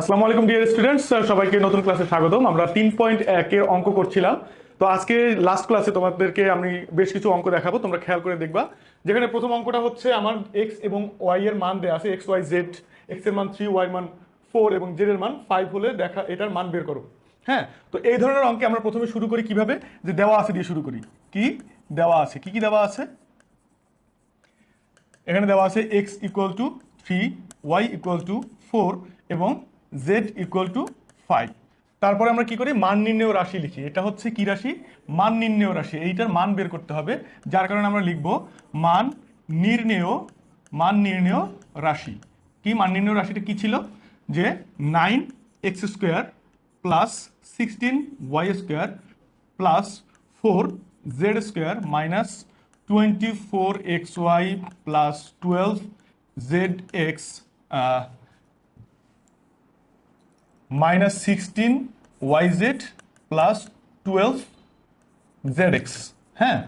আসসালামু আলাইকুম dear students সবাইকে নতুন ক্লাসে স্বাগতম। আমরা তিন পয়েন্ট একের অঙ্ক করছিলাম। তো আজকে লাস্ট ক্লাসে তোমাদেরকে আমি বেশ কিছু অঙ্ক দেখাবো। তোমরা খেয়াল করে দেখবা। যেখানে প্রথম অঙ্কটা হচ্ছে আমার এক্স এবং ওয়াই এর মান দেওয়া আছে এক্স ওয়াই জেড এক্সের মান থ্রি ওয়াই মান ফোর এবং জেড এর মান ফাইভ হলে দেখা, এটার মান বের করো। হ্যাঁ? তো এই ধরনের অঙ্কে আমরা প্রথমে শুরু করি কীভাবে? যে দেওয়া আছে দিয়ে শুরু করি। কি? দেওয়া আছে। কি কি দেওয়া আছে? এখানে দেওয়া আছে X equal to three Y equal to four এবং জেড ইকুয়াল টু ফাইভ তারপরে আমরা কি করি? মান নির্ণয় রাশি লিখি। এটা হচ্ছে কি রাশি? মান নির্ণয় রাশি। এইটার মান বের করতে হবে, যার কারণে আমরা লিখব মান নির্ণেয় মান নির্ণেয় রাশি। কি মান নির্ণয় রাশিটা কি ছিল? যে nine X square plus sixteen Y square plus four Z square minus twenty four X Y plus twelve Z X minus sixteen Y Z plus twelve Z X হ্যাঁ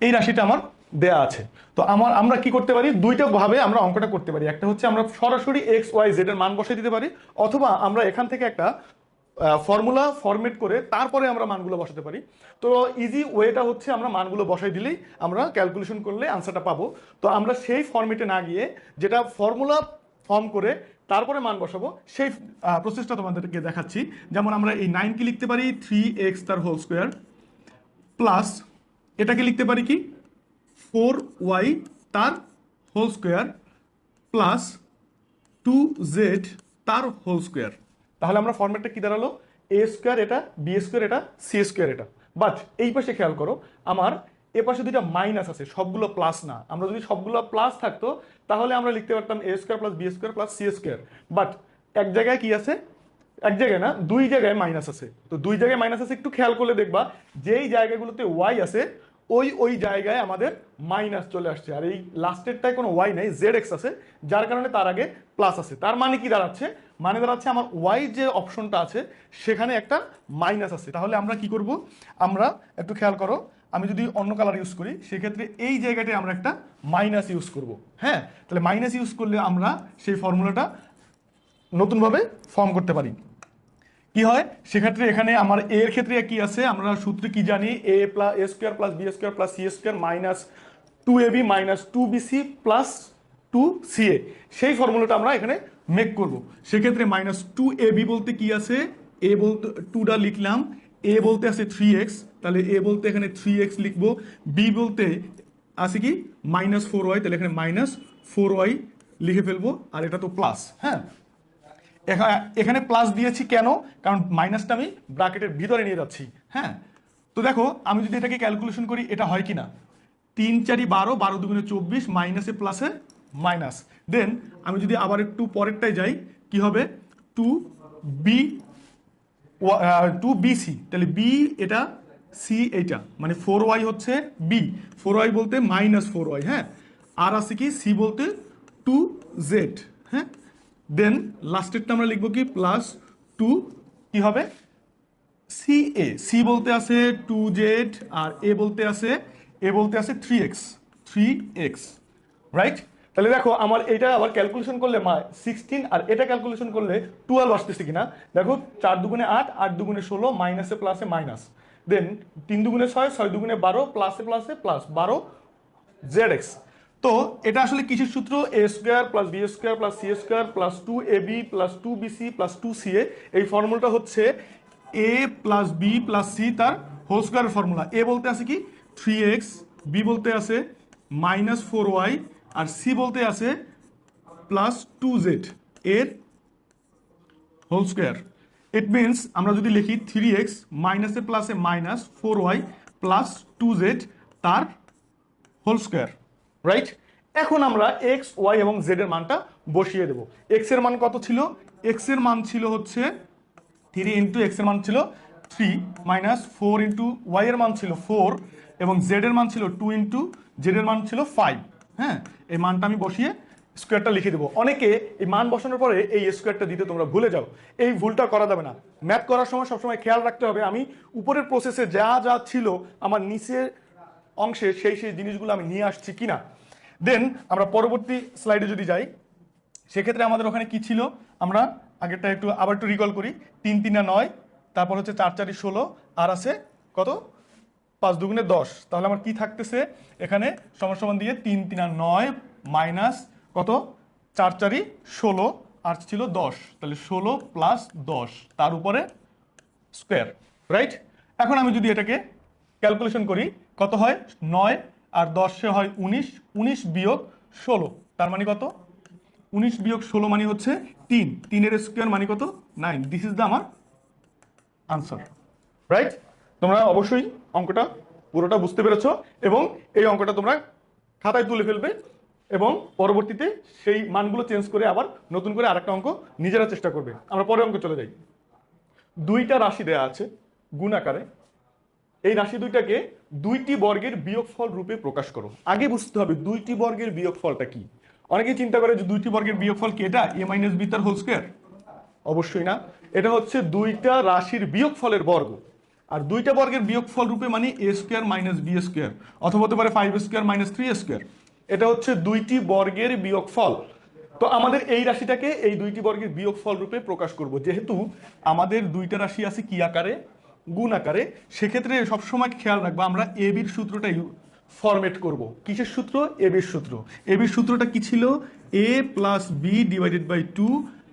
এই রাশিটা আমার দেয়া আছে। তো আমার, আমরা কি করতে পারি? দুইটা ভাবে আমরা অঙ্কটা করতে পারি। একটা হচ্ছে আমরা সরাসরি এক্স ওয়াই জেড এর মান বসে দিতে পারি, অথবা আমরা এখান থেকে একটা ফর্মুলা ফরমেট করে তারপরে আমরা মানগুলো বসাতে পারি। তো ইজি ওয়েটা হচ্ছে আমরা মানগুলো বসাই দিলেই আমরা ক্যালকুলেশন করলে আনসারটা পাবো। তো আমরা সেই ফর্মেটে না গিয়ে যেটা ফর্মুলা ফর্ম করে তারপরে মান বসাবো। সেই প্রসেসটা তোমাদেরকে দেখাচ্ছি। যেমন আমরা এই নাইন কি লিখতে পারি? থ্রি এক্স তার হোল স্কোয়ার প্লাস এটাকে লিখতে পারি কি? ফোর ওয়াই তার whole square plus two Z তার হোল স্কোয়ার তাহলে আমরা ফর্মেটটা কি দাঁড়াল? এ স্কোয়ার এটা বি স্কোয়ার এটা সি স্কোয়ার এটা। বাট, এই পাশে খেয়াল করো, আমার এ পাশে দুইটা মাইনাস আছে, সবগুলো প্লাস না। আমরা যদি সবগুলো প্লাস থাকতো, তাহলে আমরা লিখতে পারতাম A square plus B square plus C square but এক জায়গায় কি আছে? এক জায়গায় না, দুই জায়গায় মাইনাস আছে। তো দুই জায়গায় মাইনাস আছে, একটু খেয়াল করলে দেখবা, যেই জায়গাগুলোতে ওয়াই আছে, ওই ওই জায়গায় আমাদের মাইনাস চলে আসছে। আর এই লাস্টেরটায় কোনো ওয়াই নাই জেড এক্স আছে, যার কারণে তার আগে প্লাস আছে। তার মানে কি দাঁড়াচ্ছে? মানে দাঁড়াচ্ছে আমার ওয়াই যে অপশনটা আছে, সেখানে একটা মাইনাস আছে। তাহলে আমরা কি করব? আমরা একটু খেয়াল করো আমি যদি অন্য কালার ইউজ করি, সেক্ষেত্রে এই জায়গাটায় আমরা একটা মাইনাস ইউজ করব। হ্যাঁ? তাহলে মাইনাস ইউজ করলে আমরা সেই ফর্মুলাটা নতুনভাবে ফর্ম করতে পারি। কি হয়? সেক্ষেত্রে এখানে আমার এ এর ক্ষেত্রে কি আছে? আমরা সূত্রে কি জানি? A plus A square plus B square plus C square minus two A B minus two B C plus two C A সেই ফর্মুলাটা আমরা এখানে মেক করব। সেক্ষেত্রে মাইনাস টু এ বি বলতে কি আছে? এ বলতে টুটা লিখলাম। এ বলতে আছে থ্রি এক্স তাহলে এ বলতে এখানে থ্রি এক্স লিখব বি বলতে আছে কি? মাইনাস ফোর ওয়াই তাহলে এখানে মাইনাস ফোর ওয়াই লিখে ফেলব, আর এটা তো প্লাস হ্যাঁ? এখা- এখানে প্লাস দিয়েছি কেন? কারণ মাইনাসটা আমি ব্র্যাকেটের ভিতরে নিয়ে যাচ্ছি হ্যাঁ? তো দেখো, আমি যদি এটাকে ক্যালকুলেশন করি, এটা হয় কি না তিন চারি বারো বারো দুগুণে চব্বিশ মাইনাসে প্লাসে মাইনাস দেন আমি যদি আবার একটু পরেরটায় যাই, কি হবে? Two B two B C তাহলে বি এটা সি এইটা মানে ফোর ওয়াই হচ্ছে বি ফোর ওয়াই বলতে মাইনাস ফোর ওয়াই হ্যাঁ? আর আছে কি সি বলতে টু জেড হ্যাঁ? দেন লাস্টেরটা আমরা লিখব কি? প্লাস টু কি হবে? সি এ সি বলতে আছে টু জেড আর এ বলতে আছে এ বলতে আছে three X three X right তাহলে দেখো, আমার এটা আবার ক্যালকুলেশন করলে মা সিক্সটিন আর এটা ক্যালকুলেশন করলে টুয়েলভ আসতেছে কিনা? দেখো, চার দুগুণে আট আট দুগুণে ষোলো মাইনাসে প্লাসে মাইনাস দেন তিন দুগুণে ছয় ছয় দুগুণে বারো প্লাসে প্লাসে প্লাস বারো জেড এক্স তো এটা আসলে কিসের সূত্র? A square plus B square plus C square plus two A B plus two B C plus two C A এই ফর্মুলাটা হচ্ছে A plus B plus C তার হোল স্কোয়ার ফর্মুলা এ বলতে আছে কি? থ্রি এক্স বি বলতে আছে minus four Y আর সি বলতে আছে প্লাস টু জেড এর হোল স্কোয়ার ইট মিনস আমরা যদি লিখি থ্রি এক্স মাইনাসে প্লাসে minus four Y plus two Z তার হোল স্কোয়ার রাইট এখন আমরা এক্স ওয়াই এবং জেড এর মানটা বসিয়ে দেবো। এক্সের মান কত ছিল? এক্সের মান ছিল হচ্ছে থ্রি ইন্টু এক্সের মান ছিল three minus four into Y এর মান ছিল ফোর এবং জেড এর মান ছিল টু ইন্টু জেড এর মান ছিল ফাইভ হ্যাঁ এই মানটা আমি বসিয়ে স্কোয়ারটা লিখে দেবো। অনেকে এই মান বসানোর পরে এই স্কোয়ারটা দিতে তোমরা ভুলে যাও। এই ভুলটা করা যাবে না। ম্যাথ করার সময় সবসময় খেয়াল রাখতে হবে, আমি উপরের প্রসেসে যা যা ছিল আমার নিচের অংশে সেই সেই জিনিসগুলো আমি নিয়ে আসছি কিনা। দেন আমরা পরবর্তী স্লাইডে যদি যাই, সেক্ষেত্রে আমাদের ওখানে কি ছিল? আমরা আগেরটা একটু আবার একটু রিকল করি। তিন, তিনা নয়, তারপর হচ্ছে চার চারি ষোলো, আর আছে কত? পাঁচ দুগুণে দশ। তাহলে আমার কি থাকতেছে? এখানে সমান সমান দিয়ে তিন তিনা নয় মাইনাস কত? চার চারি ষোলো। আর ছিল দশ। তাহলে ষোলো প্লাস দশ। তার উপরে স্কোয়ার রাইট এখন আমি যদি এটাকে ক্যালকুলেশন করি, কত হয়? নয়। আর দশে হয় উনিশ। উনিশ বিয়োগ ষোলো। তার মানে কত? উনিশ বিয়োগ ষোলো মানে হচ্ছে তিন। তিনের স্কোয়ার মানে কত? নাইন দিস ইজ দ্য আমার আনসার রাইট তোমরা অবশ্যই অঙ্কটা পুরোটা বুঝতে পেরেছ এবং এই অঙ্কটা তোমরা খাতায় তুলে ফেলবে এবং পরবর্তীতে সেই মানগুলো চেঞ্জ করে আবার নতুন করে আরেকটা অঙ্ক নিজেরা চেষ্টা করবে। আমরা পরে অঙ্ক চলে যাই। দুইটা রাশি দেয়া আছে গুণ আকারে। এই রাশি দুইটাকে দুইটি বর্গের বিয়োগফল রূপে প্রকাশ করো। আগে বুঝতে হবে দুইটি বর্গের বিয়োগফলটা কি। অনেকেই চিন্তা করে যে দুইটি বর্গের বিয়োগফল কি এটা? এ মাইনাস বি তার হোল স্কোয়ার অবশ্যই না। এটা হচ্ছে দুইটা রাশির বিয়োগফলের বর্গ। আর দুইটা বর্গের বিয়োগফল রূপে মানে A square minus B square অথবা হতে পারে five square minus three square এটা হচ্ছে দুইটি বর্গের বিয়োগফল। তো আমাদের এই রাশিটাকে এই দুইটি বর্গের বিয়োগফল রূপে প্রকাশ করব। যেহেতু আমাদের দুইটা রাশি আছে কি আকারে? গুণ আকারে। সেক্ষেত্রে সবসময় খেয়াল রাখব, আমরা এ বির সূত্রটা ফরমেট করব। কিসের সূত্র? এ বির সূত্র। এ বির সূত্রটা কি ছিল? A plus B divided by two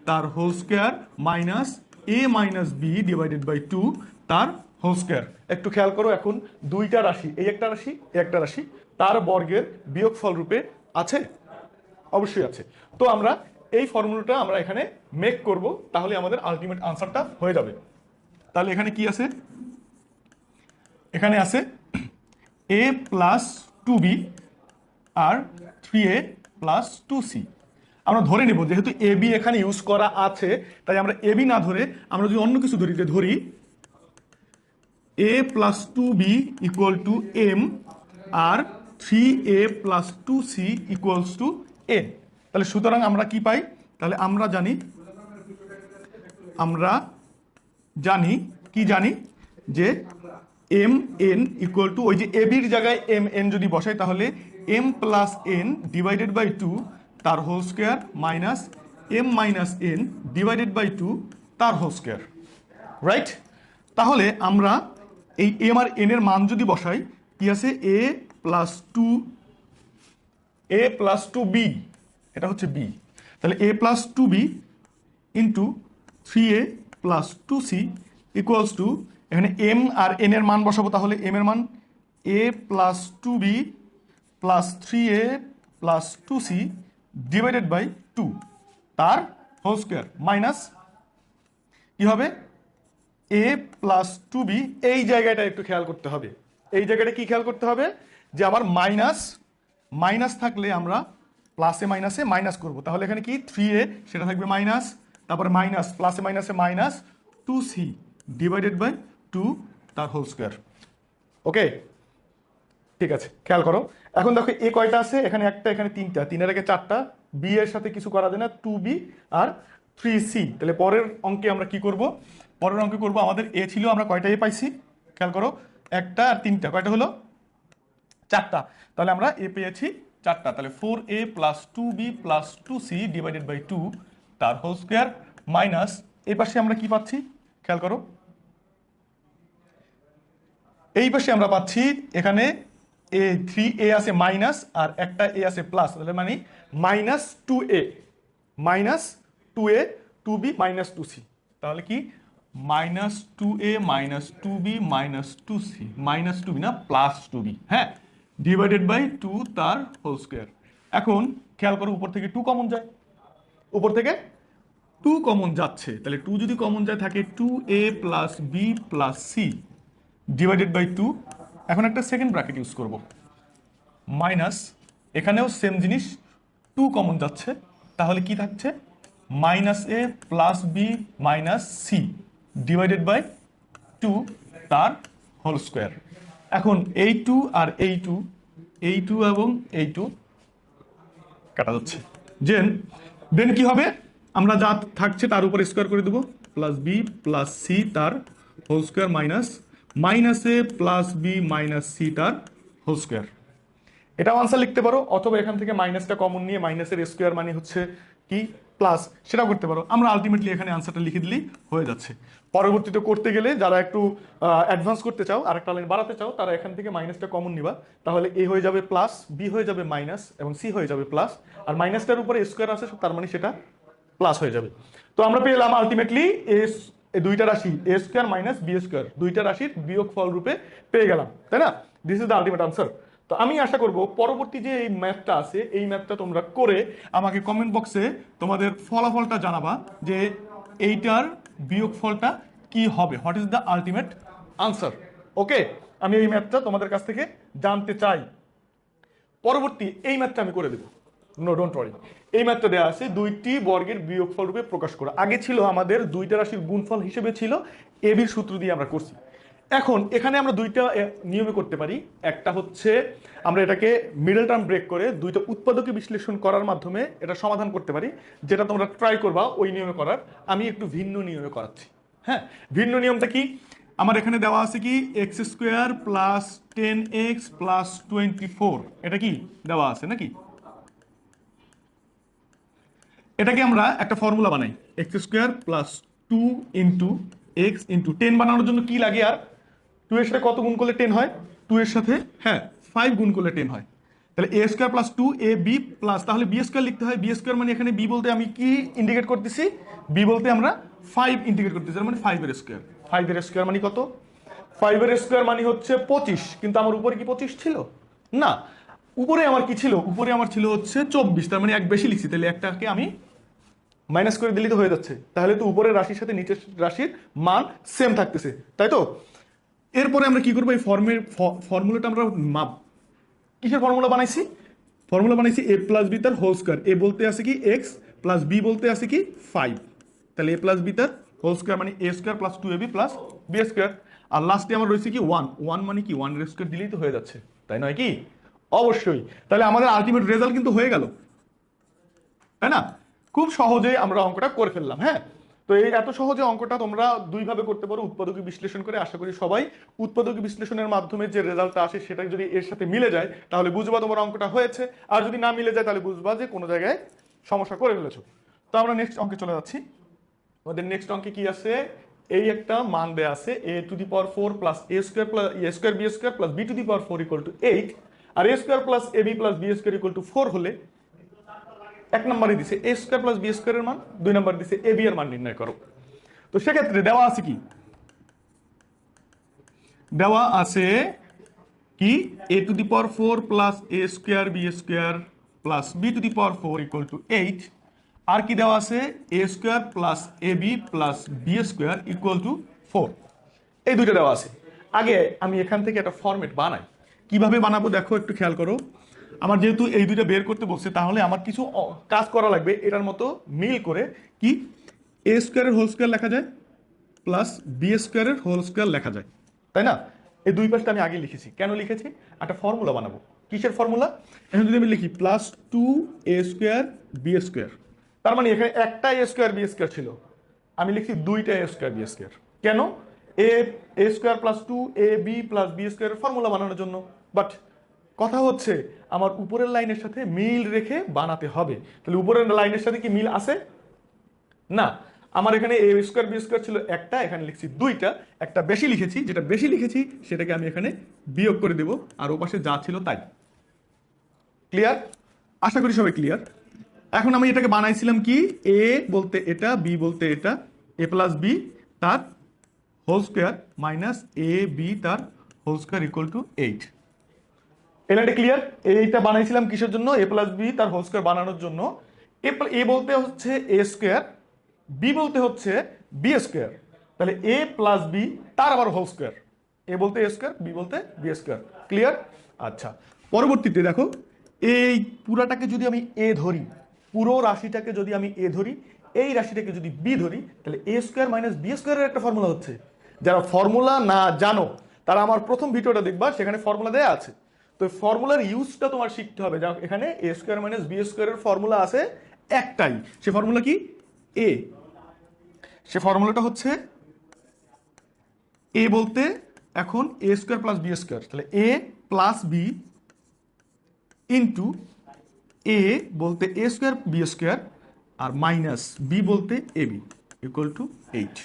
তার whole square minus A minus B divided by two তার হোল স্কোয়ার। একটু খেয়াল করো এখন, দুইটা রাশি, এই একটা রাশি, এই একটা রাশি, তার বর্গের বিয়োগফল রূপে আছে? অবশ্যই আছে। তো আমরা এই ফর্মুলাটা আমরা এখানে মেক করব, তাহলে আমাদের আলটিমেট আনসারটা হয়ে যাবে। তাহলে এখানে কি আছে? এখানে আছে A plus two B R three A plus two C আমরা ধরে নেব, যেহেতু এ বি এখানে ইউজ করা আছে, তাই আমরা এ বি না ধরে আমরা যদি অন্য কিছু ধরি, যে ধরি A plus two B equal to M R three A plus two C equals to N তাহলে সুতরাং আমরা কি পাই? তাহলে আমরা জানি আমরা জানি, কি জানি? যে এম এন ইকুয়াল টু ওই যে এ বির জায়গায় এম এন যদি বসাই, তাহলে M plus N divided by two তার whole square minus M minus N divided by two তার হোল স্কোয়ার রাইট তাহলে আমরা এই এম আর এন এর মান যদি বসাই, কি আছে? A plus two A plus two B এটা হচ্ছে বি তাহলে A plus two B into three A plus two C equals to এখানে এম আর এন এর মান বসাবো, তাহলে এম এর মান A plus two B plus three A plus two C divided by two তার হোল স্কোয়ার মাইনাস কি হবে? এ প্লাস টু বি এই জায়গাটা একটু খেয়াল করতে হবে। এই জায়গাটা কি খেয়াল করতে হবে? যে আমার মাইনাস মাইনাস থাকলে আমরা প্লাসে মাইনাসে মাইনাস করব। তাহলে এখানে কি? থ্রি এ সেটা থাকবে মাইনাস তারপরে মাইনাস প্লাসে মাইনাসে minus two C divided by two তার হোল স্কোয়ার ওকে ঠিক আছে, খেয়াল করো। এখন দেখো এ কয়টা আছে? এখানে একটা, এখানে তিনটা। তিনের আগে চারটা। বি এর সাথে কিছু করা যায় না টু বি আর থ্রি সি তাহলে পরের অঙ্কে আমরা কি করব? পরের অঙ্কে করব, আমাদের এ ছিল, আমরা কয়টা এ পাইছি? খেয়াল করো, একটা আর তিনটা, কয়টা হলো? চারটা। তাহলে আমরা এ পেয়েছি চারটা, তাহলে four A plus two B plus two C divided by two তার হোল স্কোয়ার মাইনাস এই পাশে আমরা কি পাচ্ছি? খেয়াল করো। এই পাশে আমরা পাচ্ছি, এখানে এ থ্রি এ আছে মাইনাস আর একটা এ আছে প্লাস তাহলে মানে minus two A minus two A two B minus two C তাহলে কি? Minus two A minus two B minus two C minus two B না প্লাস টু বি হ্যাঁ? ডিভাইডেড বাই টু তার whole square এখন খেয়াল করো উপর থেকে টু কমন যায়। উপর থেকে টু কমন যাচ্ছে। তাহলে টু যদি কমন যায়, থাকে two A plus B plus C divided by two এখন একটা সেকেন্ড ব্র্যাকেট ইউজ করব। মাইনাস এখানেও সেম জিনিস টু কমন যাচ্ছে। তাহলে কি থাকছে? Minus A plus B minus C divided by two তার হোল স্কোয়ার এখন এই টু আর এই টু এই টু এবং এই টু কাটা যাচ্ছে। জেন দেন কি হবে? আমরা যা থাকছে তার উপর স্কোয়ার করে দেবো। প্লাস বি প্লাস সি তার whole square minus minus A plus B minus C তার হোল স্কোয়ার এটাও আনসার লিখতে পারো, অথবা এখান থেকে মাইনাসটা কমন নিয়ে মাইনাসের স্কোয়ার মানে হচ্ছে কি? প্লাস সেটাও করতে পারো। আমরা আলটিমেটলি এখানে আনসারটা লিখে দিলেই হয়ে যাচ্ছে। পরবর্তীতে করতে গেলে যারা একটু অ্যাডভান্স করতে চাও আর একটা লাইন বাড়াতে চাও, তারা এখান থেকে মাইনাসটা কমন নিবা। তাহলে এ হয়ে যাবে প্লাস বি হয়ে যাবে মাইনাস এবং সি হয়ে যাবে প্লাস আর মাইনাসটার উপরে স্কোয়ার আছে তার মানে সেটা প্লাস হয়ে যাবে। তো আমরা পেলাম আলটিমেটলি এস দুইটা রাশি A square minus B square দুইটা রাশির বিয়োগ ফল রূপে পেয়ে গেলাম, তাই না? This is the ultimate answer তো আমি আশা করব পরবর্তী যে এই ম্যাথটা আছে, এই ম্যাথটা তোমরা করে আমাকে কমেন্ট বক্সে তোমাদের ফলাফলটা জানাবা যে এইটার বিয়োগ ফলটা কি হবে? What is the ultimate answer okay আমি এই ম্যাথটা তোমাদের কাছ থেকে জানতে চাই। পরবর্তী এই ম্যাথটা আমি করে দেবো। নো ডোন্ট ওয়ারি এই ম্যাথটা দেওয়া আছে দুইটি বর্গের বিয়োগফল রূপে প্রকাশ করা। আগে ছিল আমাদের দুইটা রাশির গুণফল হিসেবে ছিল। এবির সূত্র দিয়ে আমরা করছি। এখন এখানে আমরা দুইটা নিয়মে করতে পারি। একটা হচ্ছে আমরা এটাকে মিডল টার্ম ব্রেক করে দুইটা উৎপাদকে বিশ্লেষণ করার মাধ্যমে এটা সমাধান করতে পারি। যেটা তোমরা ট্রাই করবা ওই নিয়মে করার। আমি একটু ভিন্ন নিয়মে করাচ্ছি। হ্যাঁ? ভিন্ন নিয়মটা কি? আমার এখানে দেওয়া আছে কি? X square plus ten X plus twenty four এটা কি? দেওয়া আছে নাকি? এটাকে আমরা একটা ফর্মুলা বানাই। X square plus two into X into ten বানানোর জন্য কি লাগে আর? টু এর সাথে কত গুণ করলে টেন হয়? টু এর সাথে হ্যাঁ ফাইভ গুণ করলে টেন হয়। তাহলে A square plus two A B plus তাহলে বি স্কোয়ার লিখতে হয় বি স্কোয়ার মানে এখানে বি বলতে আমি কি ইন্ডিকেট করতেছি? বি বলতে আমরা ফাইভ ইন্ডিকেট করতেছি মানে ফাইভের স্কোয়ার ফাইভের স্কোয়ার মানে কত? ফাইভের স্কোয়ার মানে হচ্ছে পঁচিশ, কিন্তু আমার উপরে কি পঁচিশ ছিল? না, উপরে আমার কি ছিল? উপরে আমার ছিল হচ্ছে চব্বিশ, তার মানে এক বেশি লিখছি, তাহলে একটাকে আমি মাইনাস করে দিলেই তো হয়ে যাচ্ছে। তাহলে তো উপরের রাশির সাথে নিচের রাশির মান সেম থাকতেছে, তাই তো? এরপরে আমরা কি করব? এই ফর্মের ফর্মুলাটা আমরা মাপ। কিসের ফর্মুলা বানাইছি? ফর্মুলা বানাইছি এ প্লাস বি তার হোল স্কোয়ার এ বলতে আছে কি এক্স প্লাস বি বলতে আছে কি ফাইভ তাহলে এ প্লাস বি তার হোল স্কোয়ার মানে A square plus two A B plus B square আর লাস্টে আমার রয়েছে কি ওয়ান ওয়ান মানে কি? ওয়ান স্কোয়ার দিলেই তো হয়ে যাচ্ছে। তাই নয় কি? অবশ্যই। তাহলে আমাদের আলটিমেট রেজাল্ট কিন্তু হয়ে গেল। তাই না? খুব সহজেই আমরা অঙ্কটা করে ফেললাম হ্যাঁ? তো এই এত সহজে অঙ্কটা তোমরা দুইভাবে করতে পারো, উৎপাদকী বিশ্লেষণ করে। আশা করি সবাই উৎপাদকী বিশ্লেষণের মাধ্যমে যে রেজাল্টটা আসে সেটা যদি এর সাথে মিলে যায়, তাহলে বুঝবা তোমার অঙ্কটা হয়েছে। আর যদি না মিলে যায়, তাহলে বুঝবা যে কোনো জায়গায় সমস্যা করে ফেলেছো। তো আমরা নেক্সট অঙ্কে চলে যাচ্ছি। আমাদের নেক্সট অঙ্কে কি আছে? এই একটা মান দেয়া আছে A to the power four plus A square plus A square B square plus B to the power four equal to eight R A square plus A B plus B square equal to four হলে এক নম্বরে দিছে এ square plus B স্কোয়ারের মান, দুই নম্বর দিছে A B এর মান নির্ণয় করো। তো সেক্ষেত্রে দেওয়া আছে কি? দেওয়া আছে কি? A to the power four plus A square B square plus B to the power four equal to eight আর কি দেওয়া আছে? A square plus A B plus B square equal to four এই দুইটা দেওয়া আছে। আগে আমি এখান থেকে একটা ফরম্যাট বানাই। কীভাবে বানাবো দেখো, একটু খেয়াল করো। আমার যেহেতু এই দুইটা বের করতে বলছে তাহলে আমার কিছু কাজ করা লাগবে। এটার মতো মিল করে কি এ স্কোয়ারের হোল স্কোয়ার লেখা যায় প্লাস বি স্কোয়ারের হোল স্কোয়ার লেখা যায়। তাই না? এই দুই পাশটা আমি আগে লিখেছি। কেন লিখেছি? একটা ফর্মুলা বানাবো। কিসের ফর্মুলা এখন যদি আমি লিখি plus two A square B square তার মানে এখানে একটা এ স্কোয়ার বি স্কোয়ার ছিল। আমি লিখছি দুইটা এ স্কোয়ার বি স্কোয়ার কেন? A A square plus two A B plus B স্কোয়ারের ফর্মুলা বানানোর জন্য। বাট কথা হচ্ছে, আমার উপরের লাইনের সাথে মিল রেখে বানাতে হবে। তাহলে উপরের লাইনের সাথে কি মিল আছে? না। আমার এখানে এ স্কোয়ার বি স্কোয়ার ছিল একটা, এখানে লিখছি দুইটা। একটা বেশি লিখেছি, যেটা বেশি লিখেছি, সেটাকে আমি এখানে বিয়োগ করে দেব, আর ওপাশে যা ছিল তাই। ক্লিয়ার আশা করি সবাই ক্লিয়ার এখন আমি এটাকে বানাইছিলাম কি? এ বলতে এটা বি বলতে এটা এ প্লাস বি তার whole square minus A B তার whole square equal to eight এটা ক্লিয়ার এইটা বানাইছিলাম কিসের জন্য? এ প্লাস বি তার হোল স্কোয়ার বানানোর জন্য। এ এ বলতে হচ্ছে এ স্কোয়ার বি বলতে হচ্ছে বি স্কোয়ার তাহলে এ প্লাস বি তার আবার হোল স্কোয়ার এ বলতে এ স্কোয়ার বি বলতে বি স্কোয়ার ক্লিয়ার আচ্ছা পরবর্তীতে দেখো, এই পুরাটাকে যদি আমি এ ধরি, পুরো রাশিটাকে যদি আমি এ ধরি, এই রাশিটাকে যদি বি ধরি, তাহলে এ স্কোয়ার মাইনাস বি স্কোয়ারের একটা ফর্মুলা হচ্ছে। যারা ফর্মুলা না জানো, তারা আমার প্রথম ভিডিওটা দেখবা, সেখানে ফর্মুলা দেয়া আছে। তো ফর্মুলার ইউজটা তোমার শিখতে হবে। যা এখানে এ স্কোয়ার মাইনাস বি স্কোয়ারের ফর্মুলা আছে একটাই। সে ফর্মুলা কি? এ সে ফর্মুলাটা হচ্ছে এ বলতে এখন A square plus B square তাহলে A plus B into A বলতে এ স্কোয়ার বি স্কোয়ার আর মাইনাস বি বলতে A B equal to eight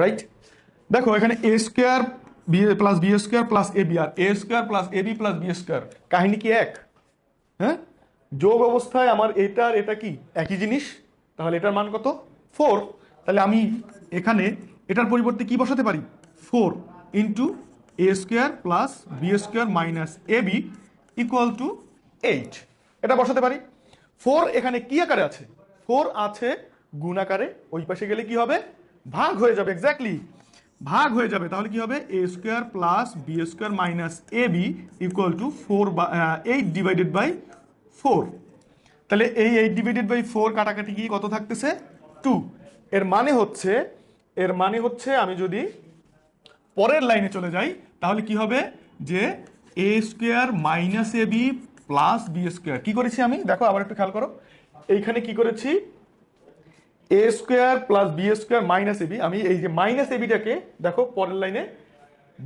right দেখো, এখানে A square B plus B square plus A B R A square plus A B plus B square কাহিনী কি এক? হ্যাঁ? যোগ অবস্থায় আমার এটা আর এটা কি? একই জিনিস? তাহলে এটার মান কত? ফোর। তাহলে আমি এখানে এটার পরিবর্তে কি বসাতে পারি? Four into A square plus B square minus A B equal to eight এটা বসাতে পারি? ফোর এখানে কি আকারে আছে? ফোর আছে গুণ আকারে। ওই পাশে গেলে কি হবে? ভাগ হয়ে যাবে এক্স্যাক্টলি ভাগ হয়ে যাবে, তাহলে কি হবে? A square plus B square minus A B equal to four eight divided by four তাহলে এই এইট ডিভাইডেড বাই ফোর কাটাকাটি কি কত থাকতেছে? টু এর মানে হচ্ছে, এর মানে হচ্ছে আমি যদি পরের লাইনে চলে যাই, তাহলে কি হবে? যে A square minus A B plus B square কি করেছি আমি? দেখো, আবার একটু খেয়াল করো। এইখানে কি করেছি? A square plus B square minus A B আমি এই যে মাইনাস এবিটাকে দেখো পরের লাইনে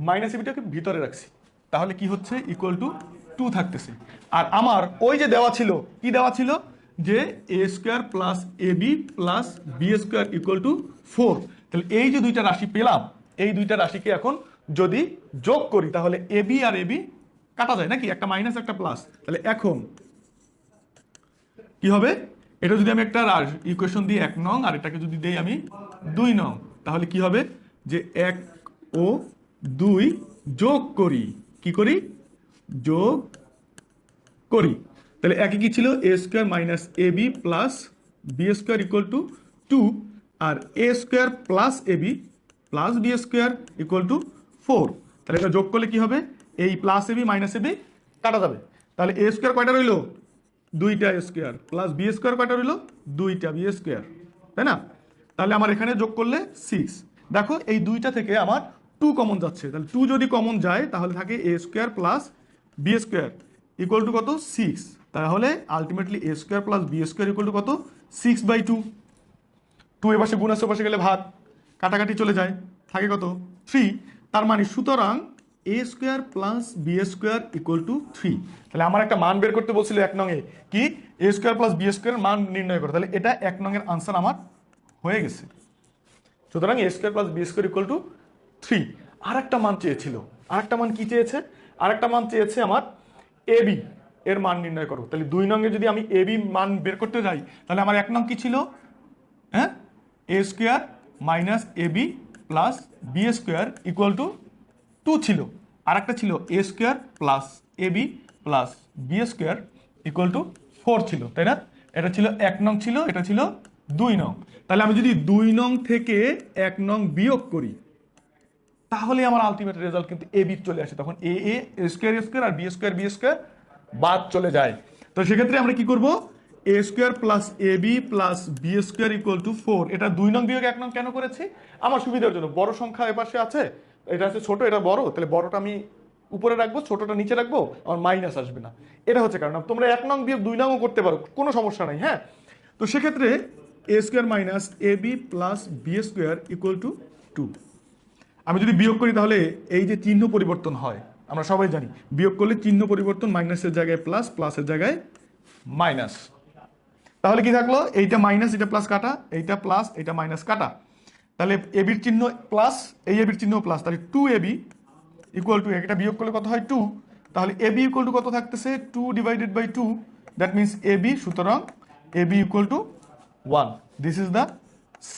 মাইনাস এবিটাকে ভিতরে রাখছি। তাহলে কি হচ্ছে? ইকুয়াল টু টু থাকতেছে। আর আমার ওই যে দেওয়া ছিল, কি দেওয়া ছিল? যে A square plus A B plus B square equal to four তাহলে এই যে দুইটা রাশি পেলাম, এই দুইটা রাশিকে এখন যদি যোগ করি, তাহলে এ বি আর এ বি কাটা যায় নাকি? একটা মাইনাস একটা প্লাস তাহলে এখন কি হবে? এটা যদি আমি একটা ইকুয়েশন দিই এক নং, আর এটাকে যদি দেই আমি দুই নং, তাহলে কি হবে? যে এক ও দুই যোগ করি। কি করি? যোগ করি। তাহলে একে কি ছিল? A square minus A B plus B square equal to two R A square plus A B plus B square equal to four তাহলে এটা যোগ করলে কি হবে? এই plus A B minus A B কাটা যাবে। তাহলে এ স্কোয়ার কয়টা রইল? দুইটা স্কোয়ার প্লাস বি স্কোয়ার কয়টা রইল? দুইটা বি স্কোয়ার তাই না? তাহলে আমার এখানে যোগ করলে সিক্স দেখো, এই দুইটা থেকে আমার টু কমন যাচ্ছে। তাহলে টু যদি কমন যায়, তাহলে থাকে A square plus B square equal to কত? সিক্স তাহলে ultimately A square plus B square equal to কত? সিক্স বাই টু টু এ পাশে গুণ আসে পাশে গেলে ভাগ। কাটাকাটি চলে যায়। থাকে কত? থ্রি তার মানে সুতরাং A square plus B square equal to three তাহলে আমার একটা মান বের করতে বলছিল এক নঙে কি? A square plus B square মান নির্ণয় করো। তাহলে এটা এক নঙের আনসার আমার হয়ে গেছে। সুতরাং A square plus B square equal to three আর একটা মান চেয়েছিল। আর একটা মান কি চেয়েছে? আর একটা মান চেয়েছে আমার এ বি এর মান নির্ণয় করো। তাহলে দুই নঙ্গে যদি আমি এ বি মান বের করতে যাই, তাহলে আমার এক নং কি ছিল? হ্যাঁ? A square minus A B plus B square equal to two ছিল। আর একটা ছিল A square plus A B plus B square equal to four ছিল, তাই না? এটা ছিল এক নং ছিল, এটা ছিল দুই নং। তাহলে আমি যদি দুই নং থেকে এক নং বিয়োগ করি, তাহলে আমার আলটিমেট রেজাল্ট কিন্তু এ বি চলে আসে। তখন এ এ স্কোয়ার স্কোয়ার আর বি স্কোয়ার বি স্কোয়ার বাদ চলে যায়। তো সেক্ষেত্রে আমরা কি করব? A square plus A B plus B square equal to four এটা দুই নং বিয়োগ এক নং কেন করেছি? আমার সুবিধার জন্য। বড় সংখ্যা এপাশে আছে। এটা হচ্ছে ছোট, এটা বড়, তাহলে বড়টা আমি উপরে রাখব, ছোটটা নিচে রাখব, আমার মাইনাস আসবে না। এটা হচ্ছে কারণ তোমরা এক নং বিয়োগ দুই নংও করতে পারো, কোনো সমস্যা নাই হ্যাঁ? তো সেক্ষেত্রে A square minus A B plus B square equal to two আমি যদি বিয়োগ করি তাহলে এই যে চিহ্ন পরিবর্তন হয়, আমরা সবাই জানি, বিয়োগ করলে চিহ্ন পরিবর্তন মাইনাসের জায়গায় প্লাস প্লাসের জায়গায় মাইনাস তাহলে কি থাকল? এইটা মাইনাস এটা প্লাস কাটা, এইটা প্লাস এটা মাইনাস কাটা। তাহলে এবির চিহ্ন প্লাস এই এবির চিহ্ন প্লাস তাহলে টু এবি ইকুয়াল টু এটা বিয়োগ করলে কত হয়? টু তাহলে এবি ইকুয়াল টু কত থাকতেছে? Two divided by two that means A B সুতরাং A B equal to one this is the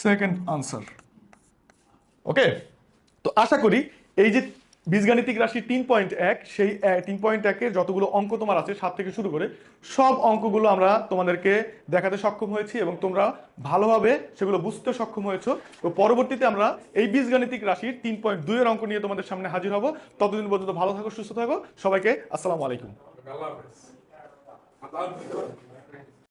second answer okay তো আশা করি এই যে বীজগাণিতিক রাশি তিন পয়েন্ট এক, সেই তিন পয়েন্ট একের যতগুলো অঙ্ক তোমার আছে, সাত থেকে শুরু করে সব অঙ্কগুলো আমরা তোমাদেরকে দেখাতে সক্ষম হয়েছি এবং তোমরা ভালোভাবে সেগুলো বুঝতে সক্ষম হয়েছো। তো পরবর্তীতে আমরা এই বীজগাণিতিক রাশির তিন পয়েন্ট দুইয়ের অঙ্ক নিয়ে তোমাদের সামনে হাজির হব। ততদিন পর্যন্ত ভালো থাকো, সুস্থ থাকো। সবাইকে আসসালামু আলাইকুম। আল্লাহ